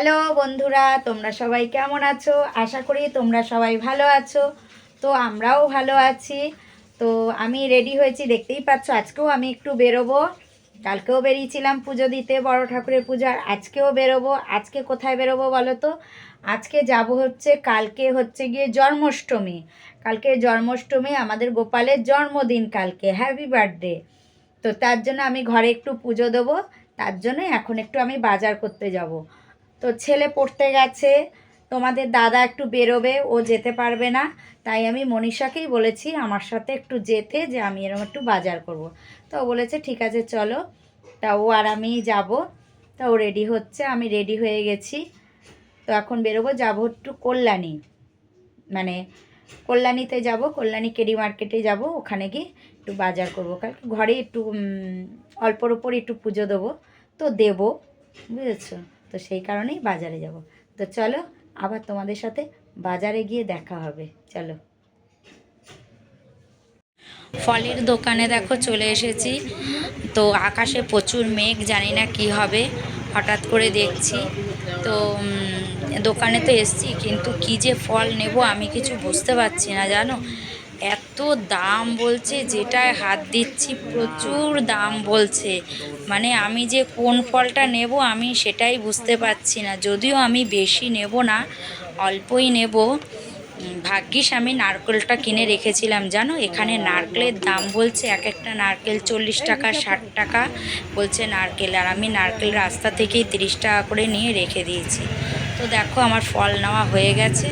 Hello বন্ধুরা, তোমরা সবাই কেমন আছো? আশা করি তোমরা সবাই ভালো আছো। তো আমরাও ভালো আছি। তো আমি রেডি হয়েছি, দেখতেই পাচ্ছ, আজকেও আমি একটু বেরোবো। কালকেও বেরিয়েছিলাম পুজো দিতে, বড় ঠাকুরের পূজার আজকেও বেরোবো। আজকে কোথায় বেরোবো বলো তো? আজকে যাব হচ্ছে, কালকে হচ্ছে গিয়ে জন্মাষ্টমী। কালকে জন্মাষ্টমী, আমাদের গোপালের জন্মদিন কালকে হ্যাপি বার্থডে তো তার জন্য আমি ঘরে একটু পুজো দেবো, তার জন্য এখন একটু আমি বাজার করতে যাব। তো ছেলে পড়তে গেছে, তোমাদের দাদা একটু বেরোবে, ও যেতে পারবে না। তাই আমি মনীষাকেই বলেছি আমার সাথে একটু যেতে যে আমি এরকম একটু বাজার করব। তো ও বলেছে, ঠিক আছে, চলো। তা ও আর আমি যাব। তা ও রেডি হচ্ছে, আমি রেডি হয়ে গেছি। তো এখন বেরোবো, যাব একটু কল্যাণী। মানে কল্যাণীতে যাব, কল্যাণী কেডি মার্কেটে যাব, ওখানে গিয়ে একটু বাজার করব। কালকে ঘরে একটু অল্পর ওপর একটু পুজো দেবো। তো দেবো, বুঝেছ? তো সেই কারণেই বাজারে যাব। তো চলো, আবার তোমাদের সাথে বাজারে গিয়ে দেখা হবে। চলো। ফলের দোকানে দেখো চলে এসেছি। তো আকাশে প্রচুর মেঘ, জানি না কি হবে। হঠাৎ করে দেখছি। তো দোকানে তো এসছি, কিন্তু কি যে ফল নেব আমি কিছু বুঝতে পারছি না, জানো? এত দাম বলছে যেটায় হাত দিচ্ছি, প্রচুর দাম বলছে। মানে আমি যে কোন ফলটা নেব আমি সেটাই বুঝতে পারছি না। যদিও আমি বেশি নেব না, অল্পই নেব। ভাগ্যিস আমি নারকেলটা কিনে রেখেছিলাম, জানো? এখানে নারকেলের দাম বলছে এক একটা নারকেল চল্লিশ টাকা, ষাট টাকা বলছে নারকেল। আর আমি নারকেল রাস্তা থেকেই তিরিশ টাকা করে নিয়ে রেখে দিয়েছি। তো দেখো আমার ফল নেওয়া হয়ে গেছে।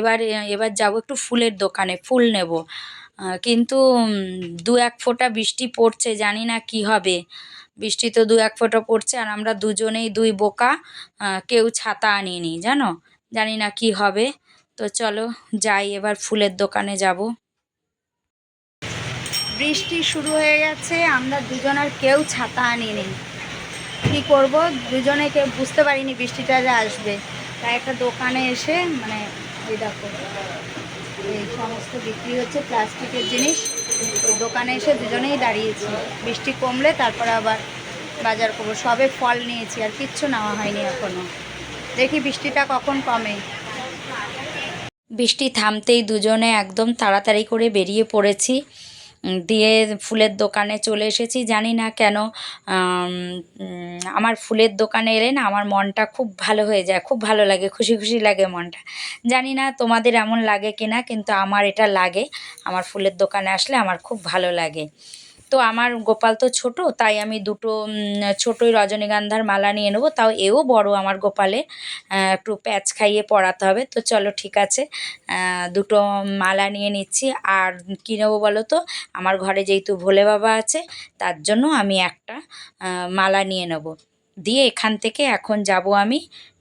এবার এবার যাব একটু ফুলের দোকানে, ফুল নেব। কিন্তু দু এক ফোঁটা বৃষ্টি পড়ছে, জানি না কি হবে। বৃষ্টি তো দু এক ফোঁটা পড়ছে, আর আমরা দুজনেই দুই বোকা কেউ ছাতা আনিনি, জানো? জানি না কি হবে। তো চলো, যাই, এবার ফুলের দোকানে যাব। বৃষ্টি শুরু হয়ে গেছে, আমরা দুজন আর কেউ ছাতা আনিনি। কি করব? দুজনে কেউ বুঝতে পারিনি বৃষ্টিটা যে আসবে। তাই একটা দোকানে এসে মানে এই দেখো এই সমস্ত বিক্রি হচ্ছে প্লাস্টিকের জিনিস। দোকানে এসে দুজনেই দাঁড়িয়েছি। বৃষ্টি কমলে তারপরে আবার বাজার করব। সবে ফল নিয়েছি, আর কিচ্ছু নেওয়া হয়নি এখনও দেখি বৃষ্টিটা কখন কমে। বৃষ্টি থামতেই দুজনে একদম তাড়াতাড়ি করে বেরিয়ে পড়েছি। দিয়ে ফুলের দোকানে চলে এসেছি। জানি না কেন আমার ফুলের দোকানে এলে না আমার মনটা খুব ভালো হয়ে যায়, খুব ভালো লাগে, খুশি খুশি লাগে মনটা। জানি না তোমাদের এমন লাগে কি না কিন্তু আমার এটা লাগে। আমার ফুলের দোকানে আসলে আমার খুব ভালো লাগে। তো আমার গোপাল তো ছোট, তাই আমি দুটো ছোটোই রজনীগন্ধার মালা নিয়ে নেব, তাও এও বড় আমার গোপালে। একটু প্যাচ খাইয়ে পরাতে হবে, তো চলো ঠিক আছে। দুটো মালা নিয়ে নিচ্ছি, আর কী নেব বলো তো? আমার ঘরে যেহেতু ভোলে বাবা আছে, তার জন্য আমি একটা মালা নিয়ে নেব। দিয়ে এখান থেকে এখন যাব আমি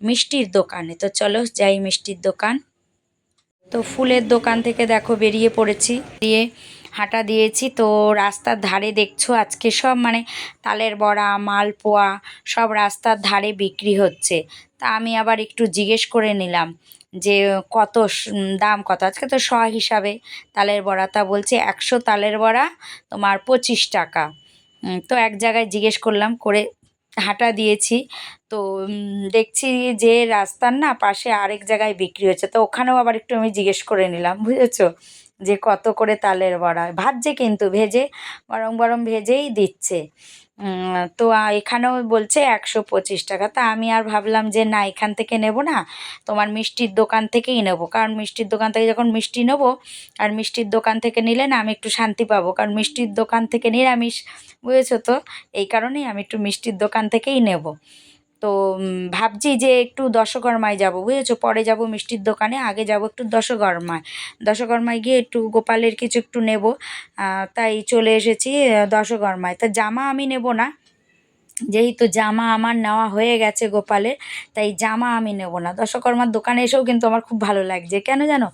মিষ্টির দোকানে, তো চলো যাই মিষ্টির দোকান। তো ফুলের দোকান থেকে দেখো বেরিয়ে পড়েছি, দিয়ে হাঁটা দিয়েছি। তো রাস্তার ধারে দেখছ আজকে সব মানে তালের বড়া, মালপোয়া সব রাস্তার ধারে বিক্রি হচ্ছে। তা আমি আবার একটু জিজ্ঞেস করে নিলাম যে কত দাম কত? আজকে তো শ হিসাবে তালের বড়া। তা বলছে একশো তালের বড়া, তোমার পঁচিশ টাকা। তো এক জায়গায় জিজ্ঞেস করলাম, করে হাঁটা দিয়েছি। তো দেখছি যে রাস্তার না পাশে আরেক জায়গায় বিক্রি হচ্ছে। তো ওখানেও আবার একটু আমি জিজ্ঞেস করে নিলাম, বুঝেছ? যে কত করে তালের বড়া ভাজছে কিন্তু, ভেজে, গরম গরম ভেজেই দিচ্ছে। তো এখানেও বলছে একশো পঁচিশ টাকা। তা আমি আর ভাবলাম যে না, এখান থেকে নেব না, তোমার মিষ্টির দোকান থেকেই নেব। কারণ মিষ্টির দোকান থেকে যখন মিষ্টি নেব, আর মিষ্টির দোকান থেকে নিলে না, আমি একটু শান্তি পাবো। কারণ মিষ্টির দোকান থেকে নিরামিষ, বুঝেছ তো? এই কারণেই আমি একটু মিষ্টির দোকান থেকেই নেব। তো ভাবছি যে একটু দশকর্মায় যাব, বুঝেছ? পরে যাব মিষ্টির দোকানে, আগে যাব একটু দশকর্মায় দশকর্মায় গিয়ে একটু গোপালের কিছু একটু নেব। তাই চলে এসেছি দশকর্মায় তা জামা আমি নেব না যেহেতু জামা আমার নেওয়া হয়ে গেছে গোপালের, তাই জামা আমি নেব না। দশকর্মার দোকানে এসেও কিন্তু আমার খুব ভালো লাগছে। কেন জানো?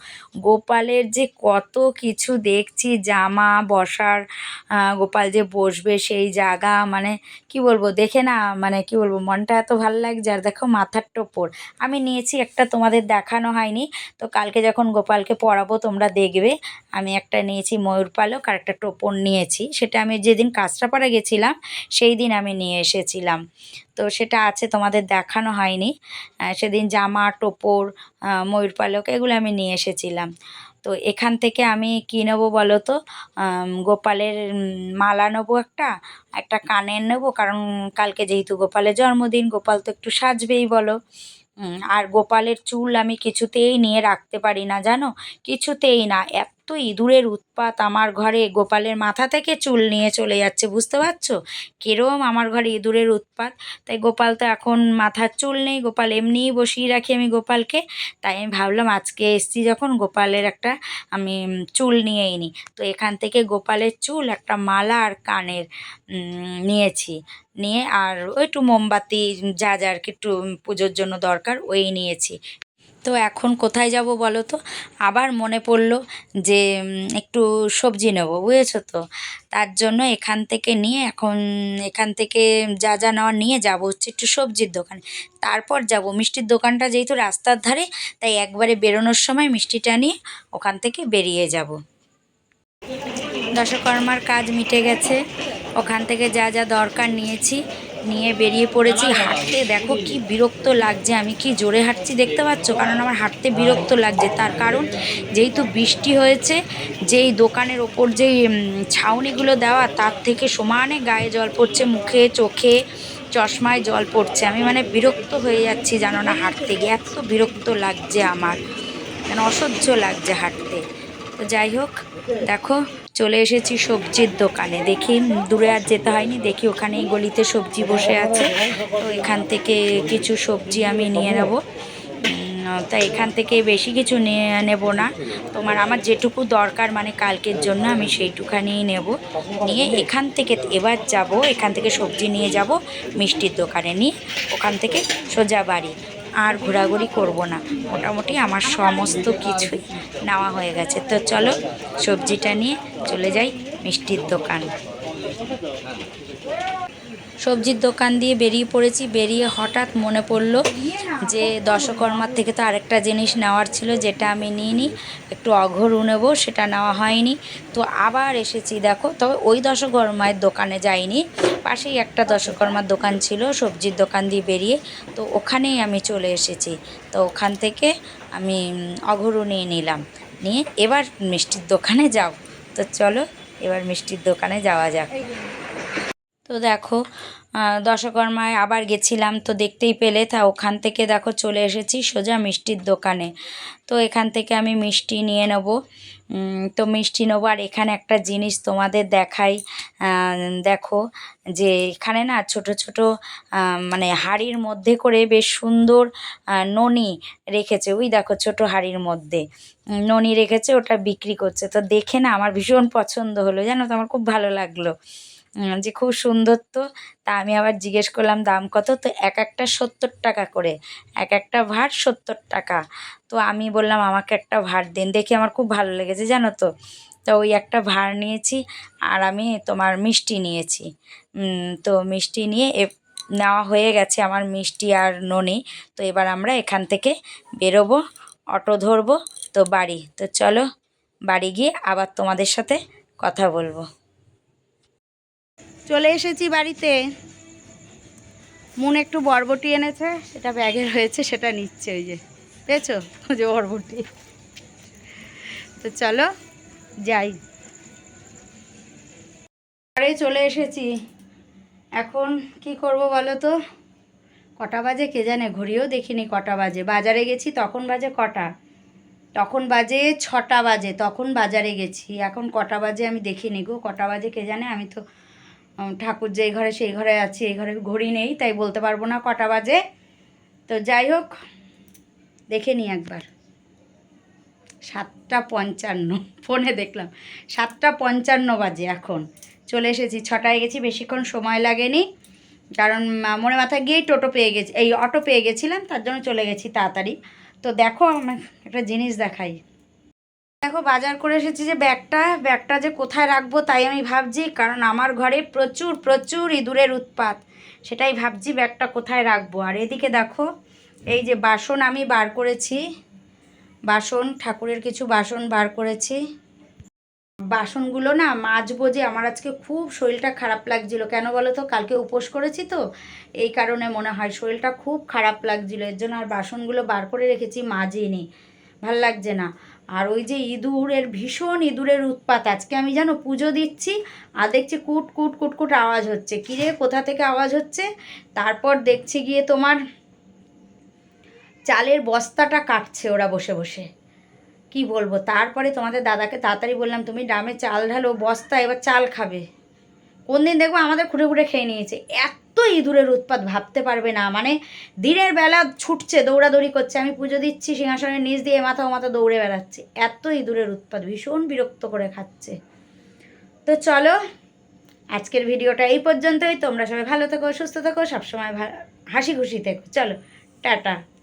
গোপালের যে কত কিছু দেখছি, জামা, বসার গোপাল যে বসবে সেই জায়গা মানে কি বলব, দেখে না মানে কি বলব, মনটা এত ভালো লাগছে। আর দেখো মাথার টোপর। আমি নিয়েছি একটা, তোমাদের দেখানো হয়নি। তো কালকে যখন গোপালকে পরাবো তোমরা দেখবে। আমি একটা নিয়েছি ময়ূর পালক আর একটা টোপর নিয়েছি। সেটা আমি যেদিন কাঁচরাপাড়া গেছিলাম, সেই দিন আমি নিয়ে এসেছি। এসেছিলাম। তো সেটা আছে, তোমাদের দেখানো হয়নি। সেদিন জামা, টোপর ময়ূর পালক এগুলো আমি নিয়ে এসেছিলাম। তো এখান থেকে আমি কী নেব বলো তো? গোপালের মালা নেব একটা একটা কানের নেব, কারণ কালকে যেহেতু গোপালের জন্মদিন, গোপাল তো একটু সাজবেই বলো। আর গোপালের চুল আমি কিছুতেই নিয়ে রাখতে পারি না, জানো? কিছুতেই না, এত ইঁদুরের উৎপাত আমার ঘরে গোপালের মাথা থেকে চুল নিয়ে চলে যাচ্ছে, বুঝতে পারছ? কিরম আমার ঘরে ইঁদুরের উৎপাত। তাই গোপাল তো এখন মাথার চুল নেই, গোপাল এমনিই বসিয়ে রাখি আমি গোপালকে। তাই আমি ভাবলাম আজকে এসছি যখন গোপালের একটা আমি চুল নিয়েই নিই। তো এখান থেকে গোপালের চুল একটা মালা আর কানের নিয়েছি। নিয়ে আর ওই একটু মোমবাতি, যা যা আর কি একটু পুজোর জন্য দরকার, ওই নিয়েছি। তো এখন কোথায় যাব বলো তো? আবার মনে পড়ল যে একটু সবজি নেব, বুঝেছ তো? তার জন্য এখান থেকে নিয়ে এখন, এখান থেকে যা যা নেওয়ার নিয়ে যাব হচ্ছে একটু সবজির দোকানে। তারপর যাব, মিষ্টির দোকানটা যেহেতু রাস্তার ধারে, তাই একবারে বেরোনোর সময় মিষ্টিটা নিয়ে ওখান থেকে বেরিয়ে যাব। দশকর্মার কাজ মিটে গেছে। ওখান থেকে যা যা দরকার নিয়েছি নিয়ে বেরিয়ে পড়েছি। হাঁটতে দেখো কি বিরক্ত লাগছে, আমি কি জোরে হাঁটছি দেখতে পাচ্ছ? কারণ আমার হাঁটতে বিরক্ত লাগছে। তার কারণ যেহেতু বৃষ্টি হয়েছে, যেই দোকানের ওপর যেই ছাউনিগুলো দেওয়া, তার থেকে সমানে গায়ে জল পড়ছে, মুখে, চোখে চশমায় জল পড়ছে। আমি মানে বিরক্ত হয়ে যাচ্ছি, জানো না, হাঁটতে গিয়ে। এত বিরক্ত লাগছে আমার। মানে অসহ্য লাগছে হাঁটতে। তো যাই হোক, দেখো, চলে এসেছি সবজির দোকানে। দেখি, দূরে আর যেতে হয়নি, দেখি ওখানে এই গলিতে সবজি বসে আছে। তো এখান থেকে কিছু সবজি আমি নিয়ে নেব। তা এখান থেকে বেশি কিছু নিয়ে নেব না। তোমার আমার যেটুকু দরকার মানে কালকের জন্য আমি সেইটুখানিই নেব। নিয়ে এখান থেকে এবার যাব, এখান থেকে সবজি নিয়ে যাব, মিষ্টির দোকানে নিয়ে ওখান থেকে সোজা বাড়ি। আর ঘোরাঘুরি করব না। মোটামুটি আমার সমস্ত কিছুই নেওয়া হয়ে গেছে। তো চলো সবজিটা নিয়ে চলে যাই মিষ্টির দোকান। সবজির দোকান দিয়ে বেরিয়ে পড়েছি। বেরিয়ে হঠাৎ মনে পড়ল যে দশকর্মার থেকে তো আরেকটা জিনিস নেওয়ার ছিল, যেটা আমি নিইনি। একটু অঘরু নেব, সেটা নেওয়া হয়নি। তো আবার এসেছি, দেখো। তবে ওই দশকর্মার দোকানে যাইনি। পাশেই একটা দশকর্মার দোকান ছিল, সবজির দোকান দিয়ে বেরিয়ে। তো ওখানেই আমি চলে এসেছি। তো ওখান থেকে আমি অঘরু নিয়ে নিলাম। নিয়ে এবার মিষ্টির দোকানে যাও। তো চলো, এবার মিষ্টির দোকানে যাওয়া যাক। তো দেখো দশকর্মায় আবার গেছিলাম তো দেখতেই পেলে। তা ওখান থেকে দেখো চলে এসেছি সোজা মিষ্টির দোকানে। তো এখান থেকে আমি মিষ্টি নিয়ে নেব। তো মিষ্টি নেব আর এখানে একটা জিনিস তোমাদের দেখাই। দেখো যে এখানে না ছোট ছোট মানে হাড়ির মধ্যে করে বেশ সুন্দর ননি রেখেছে। ওই দেখো ছোট হাড়ির মধ্যে। ননি রেখেছে, ওটা বিক্রি করছে। তো দেখে না আমার ভীষণ পছন্দ হলো। জানো তো আমার খুব ভালো লাগল। যে খুব সুন্দর তো, তা আমি আবার জিজ্ঞেস করলাম, দাম কত? তো এক একটা সত্তর টাকা করে, এক একটা ভাট সত্তর টাকা। তো আমি বললাম, আমাকে একটা ভাট দিন। দেখি আমার খুব ভালো লেগেছে, জানো তো? তো ওই একটা ভাড় নিয়েছি আর আমি তোমার মিষ্টি নিয়েছি। তো মিষ্টি নিয়ে এ- নেওয়া হয়ে গেছে আমার মিষ্টি আর ননি। তো এবার আমরা এখান থেকে বেরোবো, অটো ধরবো, তো বাড়ি। তো চলো, বাড়ি গিয়ে আবার তোমাদের সাথে কথা বলব। চলে এসেছি বাড়িতে। মন একটু বরবটি এনেছে, সেটা ব্যাগে রয়েছে, সেটা নিচ্ছে ওই যে। পেয়েছ? যে বরবটি। তো চলো, যাই। বাড়ি চলে এসেছি। এখন কি করব বলো তো? কটা বাজে কে জানে? ঘড়িও দেখিনি কটা বাজে। বাজারে গেছি, তখন বাজে কটা? তখন বাজে ছটা বাজে, তখন বাজারে গেছি। এখন কটা বাজে আমি দেখিনি গো। কটা বাজে কে জানে? আমি তো ঠাকুর যেই ঘরে সেই ঘরে আছি, এই ঘরে ঘড়ি নেই, তাই বলতে পারব না কটা বাজে। তো যাই হোক, দেখে নিই একবার। সাতটা পঞ্চান্ন, ফোনে দেখলাম। সাতটা পঞ্চান্ন বাজে এখন। চলে এসেছি, ছটায় গেছি, বেশিক্ষণ সময় লাগেনি। কারণ মনে মাথায় গিয়েই টোটো পেয়ে গেছি, এই অটো পেয়ে গেছিলাম, তার জন্য চলে গেছি তাড়াতাড়ি। তো দেখো, আমার একটা জিনিস দেখাই। দেখো, বাজার করে এসেছি যে ব্যাগটা। ব্যাগটা যে কোথায় রাখব তাই আমি ভাবছি, কারণ আমার ঘরে প্রচুর প্রচুর ইঁদুরের উৎপাত। সেটাই ভাবছি ব্যাগটা কোথায় রাখব। আর এদিকে দেখো, এই যে বাসন আমি বার করেছি। বাসন, ঠাকুরের কিছু বাসন বার করেছি। বাসনগুলো না মাজবো যে আমার আজকে খুব শরীরটা খারাপ লাগছিল। কেন বলো তো? কালকে উপোস করেছি তো। এই কারণে মনে হয় শরীরটা খুব খারাপ লাগছিল। এর জন্য আর বাসনগুলো বার করে রেখেছি, মাজিনি। ভালো লাগছে না। আর ওই যে ইঁদুরের, ভীষণ ইঁদুরের উৎপাত। আজকে আমি জানো পুজো দিচ্ছি, আর দেখছি কুট কুট কুট কুট আওয়াজ হচ্ছে। কিরে কোথা থেকে আওয়াজ হচ্ছে? তারপর দেখছি গিয়ে তোমার চালের বস্তাটা কাটছে ওরা বসে বসে। কি বলব? তারপরে তোমাদের দাদাকে তাড়াতাড়ি বললাম, তুমি ডামে চাল ঢালো বস্তা এবার চাল খাবে। কোন দিন দেখব আমাদের খুঁড়ে খুঁড়ে খেয়ে নিয়েছে। এত ইঁদুরের উৎপাত ভাবতে পারবে না। মানে দিনের বেলা ছুটছে, দৌড়াদৌড়ি করছে। আমি পুজো দিচ্ছি, সিংহাসনের নিচ দিয়ে মাথা ও মাথা দৌড়ে বেড়াচ্ছে। এত ইঁদুরের উৎপাত, ভীষণ বিরক্ত করে খাচ্ছে। তো চলো, আজকের ভিডিওটা এই পর্যন্তই। তোমরা সবাই ভালো থেকো, সুস্থ থেকো, সবসময় হাসি খুশি থেকো। চলো, টাটা।